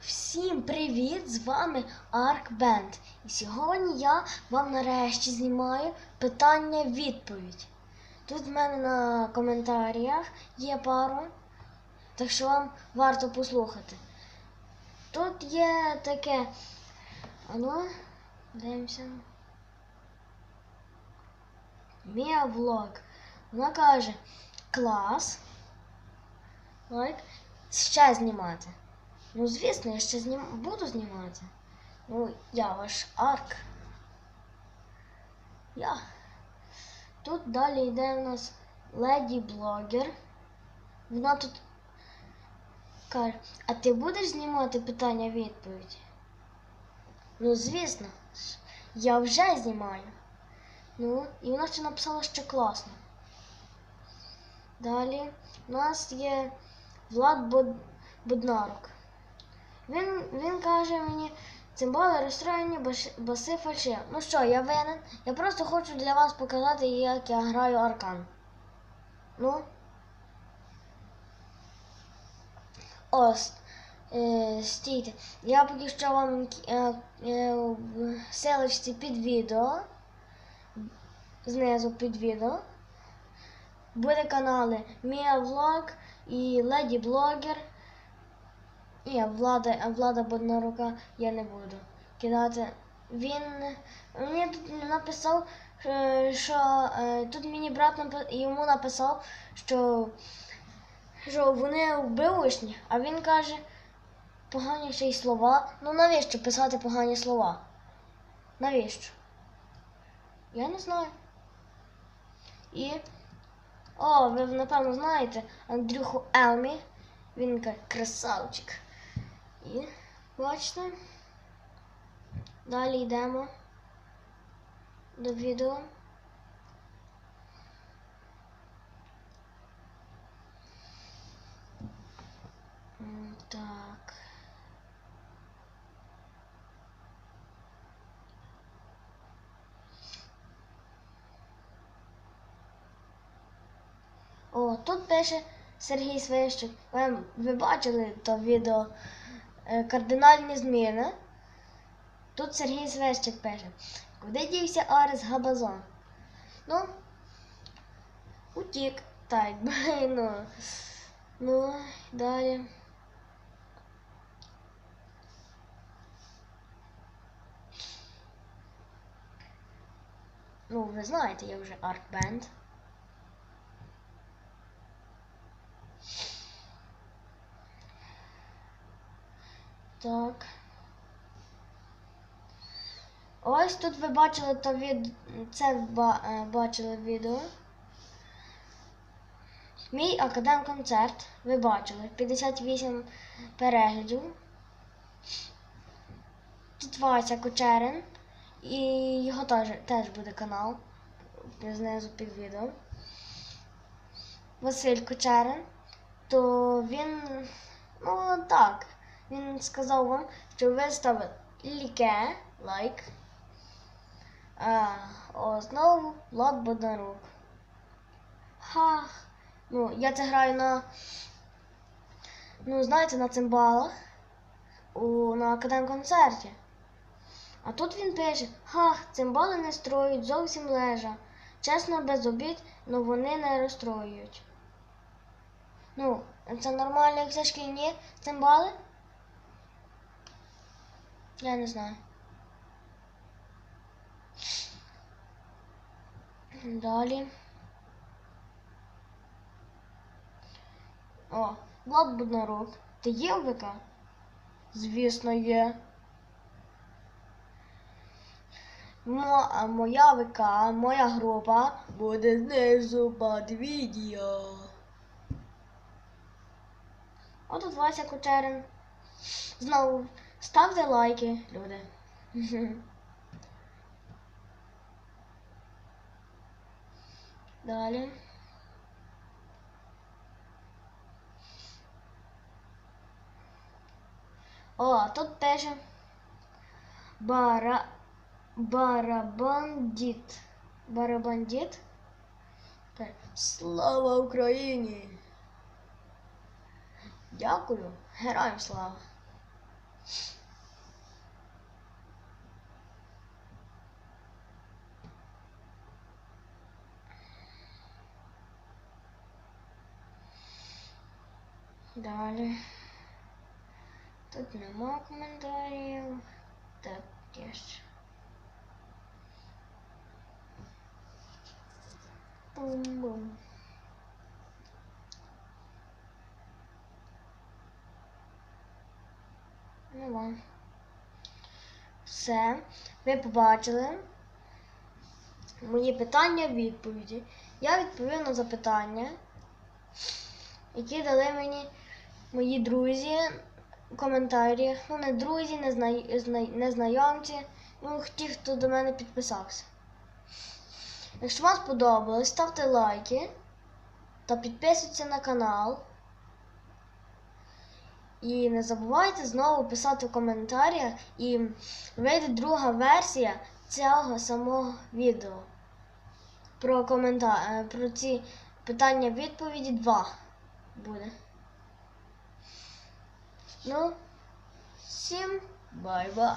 Всім привіт! З вами Арк Бенд. І сьогодні я вам нарешті знімаю питання-відповідь. Тут в мене на коментарях є пару, так що вам варто послухати. Тут є таке. Ану, дивимося. Мія влог. Вона каже: клас. Лайк. Ще знімати. Ну, звісно, я ще знім... буду знімати. Ну, я ваш арк. Я. Тут далі йде у нас леді блогер. Вона тут каже, а ти будеш знімати питання-відповідь? Ну, звісно, я вже знімаю. Ну, і вона ще написала, що класно. Далі у нас є Влад Буд... Він, він каже мені, цимбали розстроєні, баси фальшиві. Ну що, я винен? Я просто хочу для вас показати, як я граю аркан. Ну. Ось. Е, стійте. Я поки що вам е, е, селищці під відео. Знизу під відео. Буде канали Мія Влог і Леді Блогер. Ні, влада, влада Боднарука я не буду кидати. Він мені тут написав, е, що е, тут мені брат йому написав, що, що вони вбивишні, а він каже погані ще й слова. Ну навіщо писати погані слова? Навіщо? Я не знаю. І. О, ви напевно знаєте Андрюху Елмі. Він каже, красавчик. І бачите. Далі йдемо до відео. Так. О, тут пише Сергій Свищик. Ви, ви бачили то відео кардинальні зміни. Тут Сергій Свищик пише. Куди дівся Арес Габазон? Ну, утік. Так, ну. Ну, далі. Ну, ви знаєте, я вже арт-бенд. Так. Ось тут ви бачили то від... це е, бачили відео. Мій академ концерт. Ви бачили. 58 переглядів. Тут Вася Кочерин. І його теж, теж буде канал. Знизу під відео. Василь Кочерин. То він. Ну так. Він сказав вам, що ви ставили ліке, лайк. А, о, знову Влад Бондарук. Ха. Ну, я це граю на. Ну, знаєте, на цимбалах. У, на академ-концерті. А тут він пише: Ха, цимбали не строють, зовсім лежа. Чесно, без обід, но вони не розстроюють. Ну, це нормально, як це шкільні цимбали? Я не знаю. Далі. О, Влад. Ти є в ВК? Звісно, є. Мо, а моя ВК, моя група буде знизу під відео. О, тут Вася Кучерин. Знову ставте лайки, люди. Далі. О, тут пише Бара... Барабандит. Барабандит. Так, Слава Україні! Дякую, героям слава! Далі. Тут нема коментарів. Так, є ще. Бум-бум. Нема. Все. Ви побачили мої питання, відповіді. Я відповів на запитання, які дали мені мої друзі в коментарі. Ну, не друзі, не, знай... знай- незнайомці, ну, ті, хто до мене підписався. Якщо вам сподобалось, ставте лайки та підписуйтесь на канал. І не забувайте знову писати в коментарях і вийде друга версія цього самого відео. Про коментар... е, про ці питання відповіді 2 буде. Ну, всім бай-бай.